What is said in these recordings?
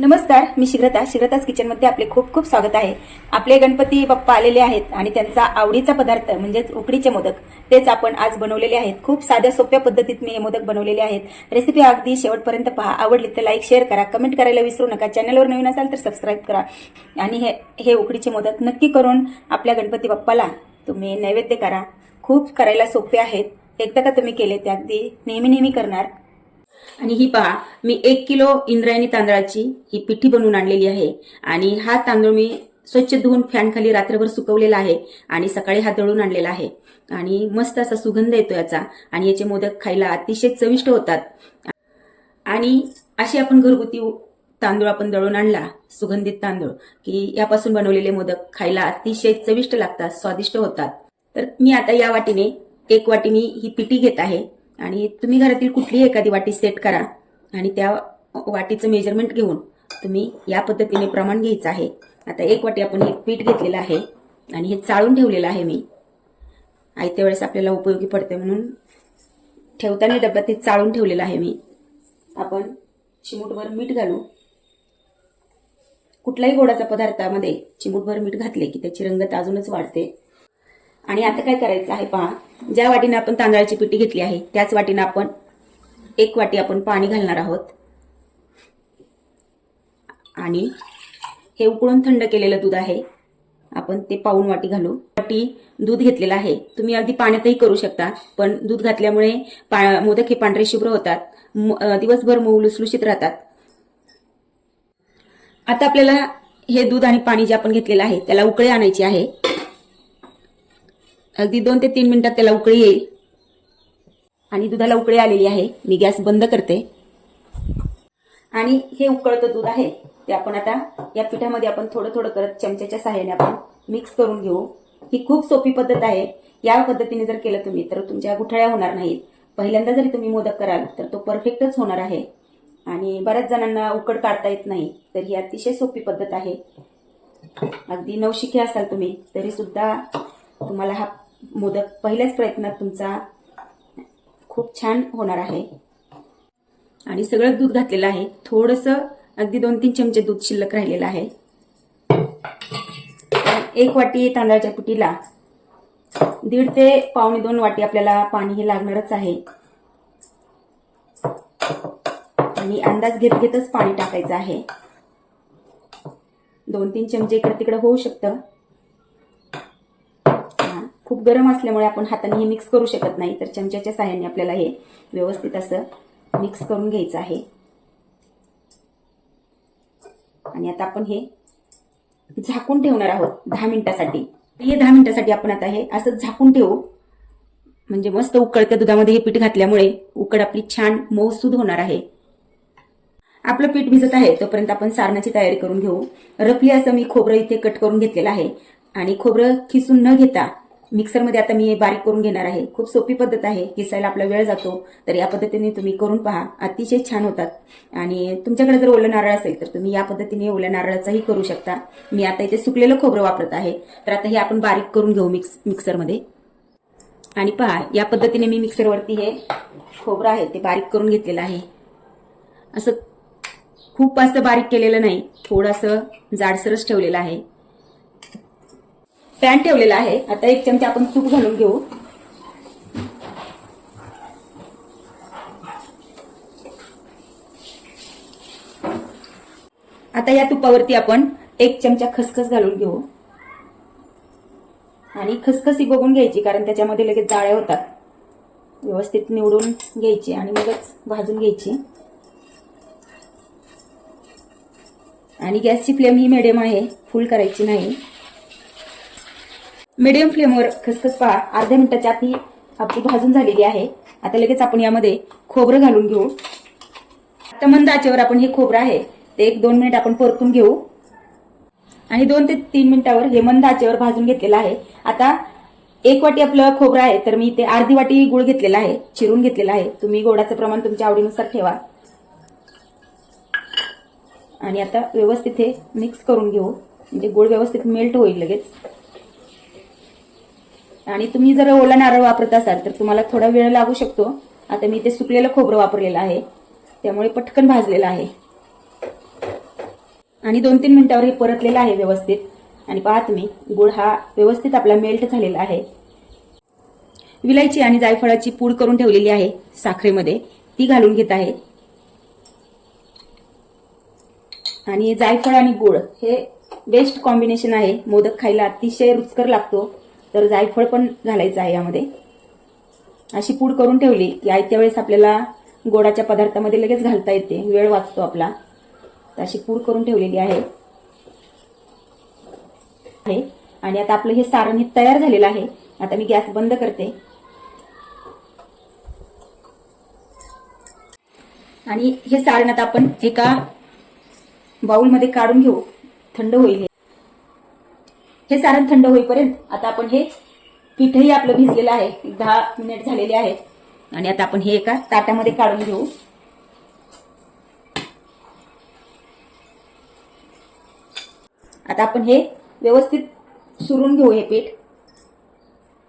नमस्कार मी शिग्रता. शिग्रताज किचनमध्ये आपले खूप खूप स्वागत आहे. आपले गणपती बाप्पा आलेले आहेत आणि त्यांचा आवडीचा पदार्थ म्हणजेच उकडीचे मोदक. तेच आपण आज बनवलेले आहेत. खूप साध्या सोप्या पद्धतीत मी हे मोदक बनवलेले आहेत. रेसिपी अगदी शेवटपर्यंत पहा. आवडली तर लाईक शेअर करा. कमेंट करायला विसरू नका. चॅनलवर नवीन असाल तर सबस्क्राईब करा. आणि हे हे उकडीचे मोदक नक्की करून आपल्या गणपती बाप्पाला तुम्ही नैवेद्य करा. खूप करायला सोपे आहेत. एकदा का तुम्ही केले ते अगदी नेहमी नेहमी करणार. आणि ही पहा मी एक किलो इंद्रायणी तांदळाची ही पिठी बनवून आणलेली आहे. आणि हा तांदूळ मी स्वच्छ धुवून फॅन खाली रात्रभर सुकवलेला आहे आणि सकाळी हा दळून आणलेला आहे. आणि मस्त असा सुगंध येतो याचा आणि याचे मोदक खायला अतिशय चविष्ट होतात. आणि अशी आपण घरगुती तांदूळ आपण दळून आणला सुगंधित तांदूळ की यापासून बनवलेले मोदक खायला अतिशय चविष्ट लागतात स्वादिष्ट होतात. तर मी आता या वाटीने एक वाटी मी ही पिठी घेत आहे. आणि तुम्ही घरातील कुठलीही एखादी वाटी सेट करा आणि त्या वाटीचं मेजरमेंट घेऊन तुम्ही या पद्धतीने प्रमाण घ्यायचं आहे. आता एक वाटी आपण हे पीठ घेतलेलं आहे आणि हे चाळून ठेवलेलं आहे मी. आयत्या वेळेस आपल्याला उपयोगी पडते म्हणून ठेवताना डब्यात ते चाळून ठेवलेलं आहे मी. आपण चिमूटभर मीठ घालू. कुठल्याही गोडाचा पदार्थामध्ये चिमूटभर मीठ घातले की त्याची रंगत अजूनच वाढते. आणि आता काय करायचं आहे पहा ज्या वाटीने आपण तांदळाची पिठी घेतली आहे त्याच वाटीने आपण एक वाटी आपण पाणी घालणार आहोत. आणि हे उकळून थंड केलेलं दूध आहे. आपण ते पाऊन वाटी घालू वाटी दूध घेतलेलं आहे. तुम्ही अगदी पाण्यातही करू शकता पण दूध घातल्यामुळे पा- मोदक हे पांढरे शुभ्र होतात. दिवसभर मऊ लुसलुशीत राहतात. आता आपल्याला हे दूध आणि पाणी जे आपण घेतलेलं आहे त्याला उकळे आणायची आहे. अगदी दोन ते तीन मिनिटात त्याला उकळी येईल. आणि दुधाला उकळी आलेली आहे. मी गॅस बंद करते. आणि हे उकळतं दूध आहे. ते आपण आता या पिठामध्ये आपण थोडं थोडं करत चमच्याच्या सहाय्याने आपण मिक्स करून घेऊ. ही खूप सोपी पद्धत आहे. या पद्धतीने जर केलं तुम्ही तर तुमच्या गुठळ्या होणार नाहीत. पहिल्यांदा जरी तुम्ही मोदक कराल तर तो परफेक्टच होणार आहे. आणि बऱ्याच जणांना उकड काढता येत नाही तर ही अतिशय सोपी पद्धत आहे. अगदी नवशिके असाल तुम्ही तरी सुद्धा तुम्हाला हा मोदक पहिल्याच प्रयत्नात तुमचा खूप छान होणार आहे. आणि सगळं दूध घातलेलं आहे. थोडंसं अगदी दोन तीन चमचे दूध शिल्लक राहिलेलं आहे. एक वाटी तांदळाच्या पिठीला दीड ते पावणे दोन वाटी आपल्याला पाणी हे लागणारच आहे. आणि अंदाज घेत घेतच पाणी टाकायचं आहे. दोन तीन चमचे इकडे तिकडे होऊ शकतं. खूप गरम असल्यामुळे आपण हाताने हे मिक्स करू शकत नाही. तर चमच्याच्या साह्याने आपल्याला हे व्यवस्थित असं मिक्स करून घ्यायचं आहे. आणि आता आपण हे झाकून ठेवणार आहोत दहा मिनिटासाठी. हे दहा मिनिटासाठी आपण आता हे असं झाकून ठेवू. म्हणजे मस्त उकळत्या दुधामध्ये हे पीठ घातल्यामुळे उकड आपली छान मऊसूद होणार आहे. आपलं पीठ भिजत आहे तोपर्यंत आपण सारणाची तयारी करून घेऊ. रफली असं मी खोबरं इथे कट करून घेतलेलं आहे. आणि खोबरं खिसून न घेता मिक्सरमध्ये आता मी हे बारीक करून घेणार आहे. खूप सोपी पद्धत आहे. किसायला आपला वेळ जातो. तर या पद्धतीने तुम्ही करून पहा. अतिशय छान होतात. आणि तुमच्याकडे जर ओलं नारळ असेल तर तुम्ही या पद्धतीने ओल्या नारळाचाही करू शकता. मी आता इथे सुकलेलं खोबरं वापरत आहे. तर आता हे आपण बारीक करून घेऊ मिक्स मिक्सरमध्ये. आणि पहा या पद्धतीने मी मिक्सरवरती हे खोबरं आहे ते बारीक करून घेतलेलं आहे. असं खूप असं बारीक केलेलं नाही. थोडंसं जाडसरच ठेवलेलं आहे. पॅन ठेवलेला आहे. आता एक चमचा आपण तूप घालून घेऊ. आता या तुपावरती आपण एक चमचा खसखस घालून घेऊ. आणि खसखसी बघून घ्यायची कारण त्याच्यामध्ये लगेच जाळ्या होतात. व्यवस्थित निवडून घ्यायची आणि मगच भाजून घ्यायची. आणि गॅसची फ्लेम ही मिडियम आहे फुल करायची नाही. मिडियम फ्लेमवर खसखस पहा अर्ध्या मिनिटाच्या आत ही आपली भाजून झालेली आहे. आता लगेच आपण यामध्ये खोबरं घालून घेऊ. आता मंद आचेवर आपण हे खोबरं आहे ते एक दोन मिनिट आपण परतून घेऊ. आणि दोन ते तीन मिनिटावर हे मंद आचेवर भाजून घेतलेलं आहे. आता एक वाटी आपलं खोबरं आहे तर मी इथे अर्धी वाटी गुळ घेतलेला आहे चिरून घेतलेला आहे. तुम्ही गोडाचं प्रमाण तुमच्या आवडीनुसार ठेवा. आणि आता व्यवस्थित हे मिक्स करून घेऊ. म्हणजे गुळ व्यवस्थित मेल्ट होईल लगेच. आणि तुम्ही जर ओला नारळ वापरत असाल तर तुम्हाला थोडा वेळ लागू शकतो. आता मी ते सुकलेलं खोबरं वापरलेलं आहे. त्यामुळे पटकन भाजलेलं आहे. आणि दोन तीन मिनिटावर हे परतलेलं आहे व्यवस्थित. आणि पहा तुम्ही गुळ हा व्यवस्थित आपला मेल्ट झालेला आहे. विलायची आणि जायफळाची पूड करून ठेवलेली आहे साखरेमध्ये. ती घालून घेत आहे. आणि जायफळ आणि गुळ हे बेस्ट कॉम्बिनेशन आहे. मोदक खायला अतिशय रुचकर लागतो. तर जायफळ पण घालायचं आहे यामध्ये. अशी पूड करून ठेवली की आयत्या वेळेस आपल्याला गोडाच्या पदार्थामध्ये लगेच घालता येते वेळ वाचतो आपला. तर अशी पूड करून ठेवलेली आहे. आणि आता आपलं हे सारण हे तयार झालेलं आहे. आता मी गॅस बंद करते. आणि हे सारण आता आपण एका बाउलमध्ये काढून घेऊ. थंड होईल हे. सारण थंड होईपर्यंत आता आपण हे पीठही आपलं भिजलेलं आहे. दहा मिनिट झालेले आहेत. आणि आता आपण हे एका ताटामध्ये काढून घेऊ. आता आपण हे व्यवस्थित सुरून घेऊ हे पीठ.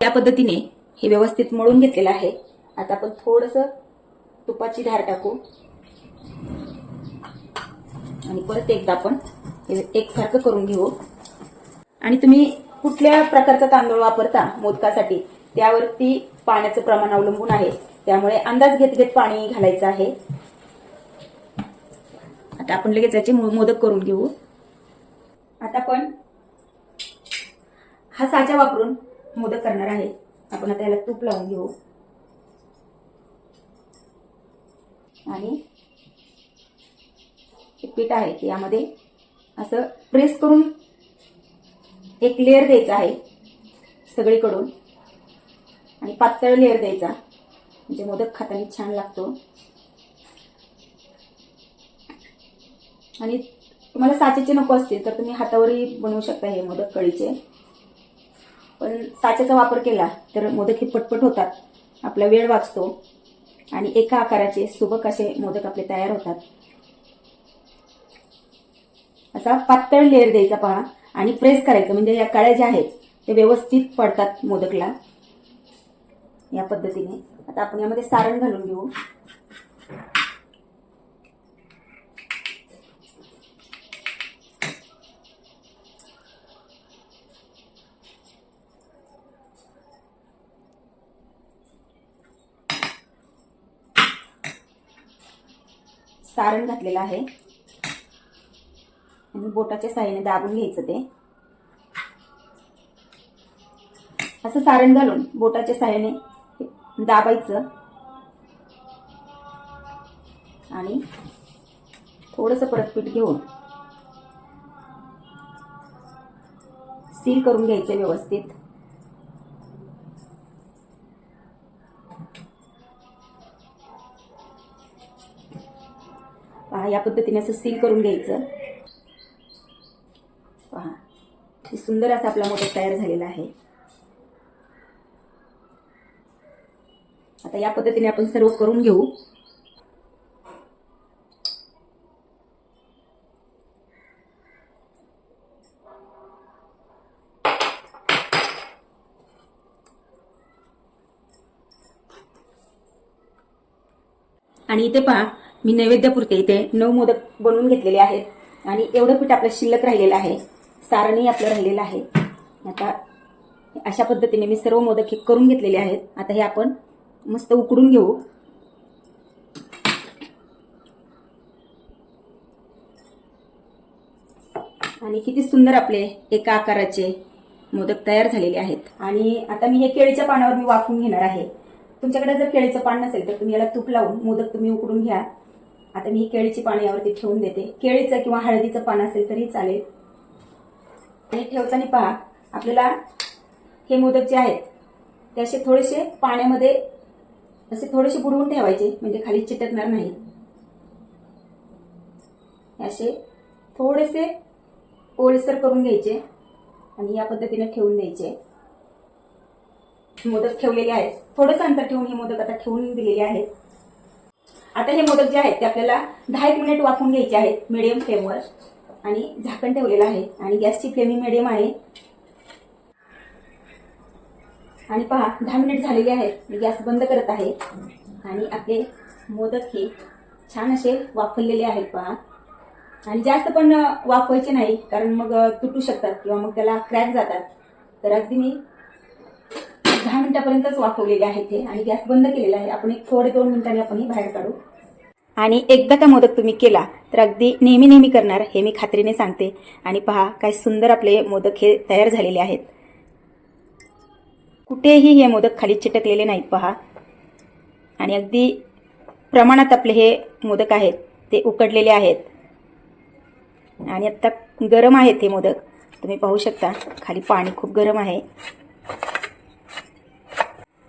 त्या पद्धतीने हे व्यवस्थित मळून घेतलेलं आहे. आता आपण थोडस तुपाची धार टाकू. आणि परत एकदा आपण एकसारखं करून घेऊ. आणि तुम्ही कुठल्या प्रकारचा तांदूळ वापरता मोदकासाठी? त्यावरती पाण्याचं प्रमाण अवलंबून आहे. त्यामुळे अंदाज घेत घेत पाणी घालायचं आहे. आता आपण लगेच याचे मोदक करून घेऊ. आता आपण हा साचा वापरून मोदक करणार आहे. आपण आता याला तूप लावून घेऊ. आणि हे पीठ आहे की यामध्ये असं प्रेस करून एक लेअर द्यायचा आहे. सगळीकडून. आणि पातळ लेअर द्यायचा. म्हणजे मोदक खाताना छान लागतो. आणि तुम्हाला साचेचे नको असतील तर तुम्ही हातावरही बनवू शकता हे मोदक कळीचे पण साच्याचा वापर केला तर मोदक हे पटपट होतात. आपला वेळ वाचतो. आणि एका आकाराचे सुबक असे मोदक आपले तयार होतात. असा पातळ लेअर द्यायचा पहा. आणि प्रेस करायचं. म्हणजे या काळ्या ज्या आहेत ते व्यवस्थित पडतात मोदकला. या पद्धतीने. आता आपण यामध्ये सारण घालून घेऊ. सारण घातलेलं आहे. आणि बोटाच्या साहाय्याने दाबून घ्यायचं ते. असं सारण घालून बोटाच्या साह्याने दाबायचं. आणि थोडस परत पीठ घेऊन सील करून घ्यायचं व्यवस्थित. पहा या पद्धतीने असं सील करून घ्यायचं. पहा. सुंदर असा आपला मोदक तयार झालेला आहे. आता या पद्धतीने आपण सर्व करून घेऊ. आणि इथे पहा मी नैवेद्यापुरते इथे नऊ मोदक बनवून घेतलेले आहेत. आणि एवढं पीठ आपलं शिल्लक राहिलेलं आहे. सारणही आपलं राहिलेलं आहे. आता अशा पद्धतीने मी सर्व मोदक हे करून घेतलेले आहेत. आता हे आपण मस्त उकडून घेऊ. आणि किती सुंदर आपले एका आकाराचे मोदक तयार झालेले आहेत. आणि आता मी हे केळीच्या पानावर मी वाकून घेणार आहे. तुमच्याकडे जर केळीचं पान नसेल तर तुम्ही याला तूप लावून मोदक तुम्ही उकडून घ्या. आता मी ही केळीची पाने यावरती ठेवून देते. केळीचं किंवा हळदीचं पान असेल तरी चालेल. आणि ठेवताना पहा आपल्याला हे मोदक जे आहेत ते असे थोडेसे पाण्यामध्ये असे थोडेसे बुडवून ठेवायचे म्हणजे खाली चिटकणार नाही. असे थोडेसे ओलसर करून घ्यायचे आणि या पद्धतीने ठेवून द्यायचे. मोदक ठेवलेले आहेत. थोडंसं अंतर ठेवून हे मोदक आता ठेवून दिलेले आहेत. आता हे मोदक जे आहेत ते आपल्याला दहा एक मिनिट वाफवून घ्यायचे आहेत मिडियम फ्लेमवर आणि झाकण ठेवलेलं आहे. आणि गॅसची फ्लेम मिडियम आहे. आणि पहा दहा मिनिट झालेले आहेत. मी गॅस बंद करत आहे. आणि आपले मोदक हे छान असे वाफरलेले आहेत पहा. आणि जास्त पण वाफवायचे नाही कारण मग तुटू शकतात किंवा मग त्याला क्रॅक जातात. तर अगदी मी दहा मिनिटापर्यंतच वाफवलेले आहेत हे. आणि गॅस बंद केलेला आहे. आपण एक थोडे दोन मिनिटांनी आपण हे बाहेर काढू. आणि एकदा का मोदक तुम्ही केला तर अगदी नेहमी नेहमी करणार हे मी खात्रीने सांगते. आणि पहा काय सुंदर आपले मोदक हे तयार झालेले आहेत. कुठेही हे मोदक खाली चिटकलेले नाहीत पहा. आणि अगदी प्रमाणात आपले हे मोदक आहेत ते उकडलेले आहेत. आणि आत्ता गरम आहेत हे मोदक. तुम्ही पाहू शकता खाली पाणी खूप गरम आहे.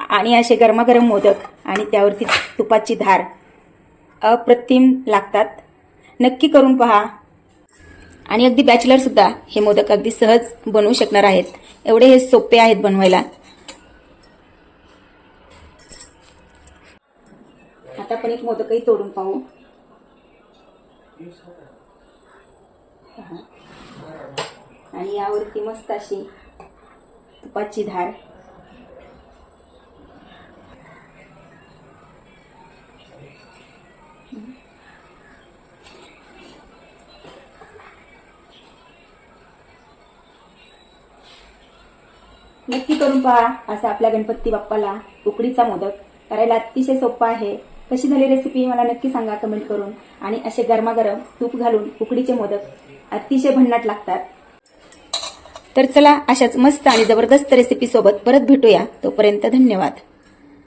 आणि असे गरमागरम मोदक आणि त्यावरती तुपाची धार अप्रतिम लागतात. नक्की करून पहा. आणि अगदी बॅचलरसुद्धा हे मोदक अगदी सहज बनवू शकणार आहेत. एवढे हे सोपे आहेत बनवायला. आता आपण एक मोदकही तोडून पाहू. आणि यावरती मस्त अशी तुपाची धार. नक्की करून पहा असा आपल्या गणपती बाप्पाला उकडीचा मोदक करायला अतिशय सोपा आहे. कशी झाली रेसिपी मला नक्की सांगा कमेंट करून. आणि असे गरमागरम तूप घालून उकडीचे मोदक अतिशय भन्नाट लागतात. तर चला अशाच मस्त आणि जबरदस्त रेसिपी सोबत परत भेटूया. तोपर्यंत धन्यवाद.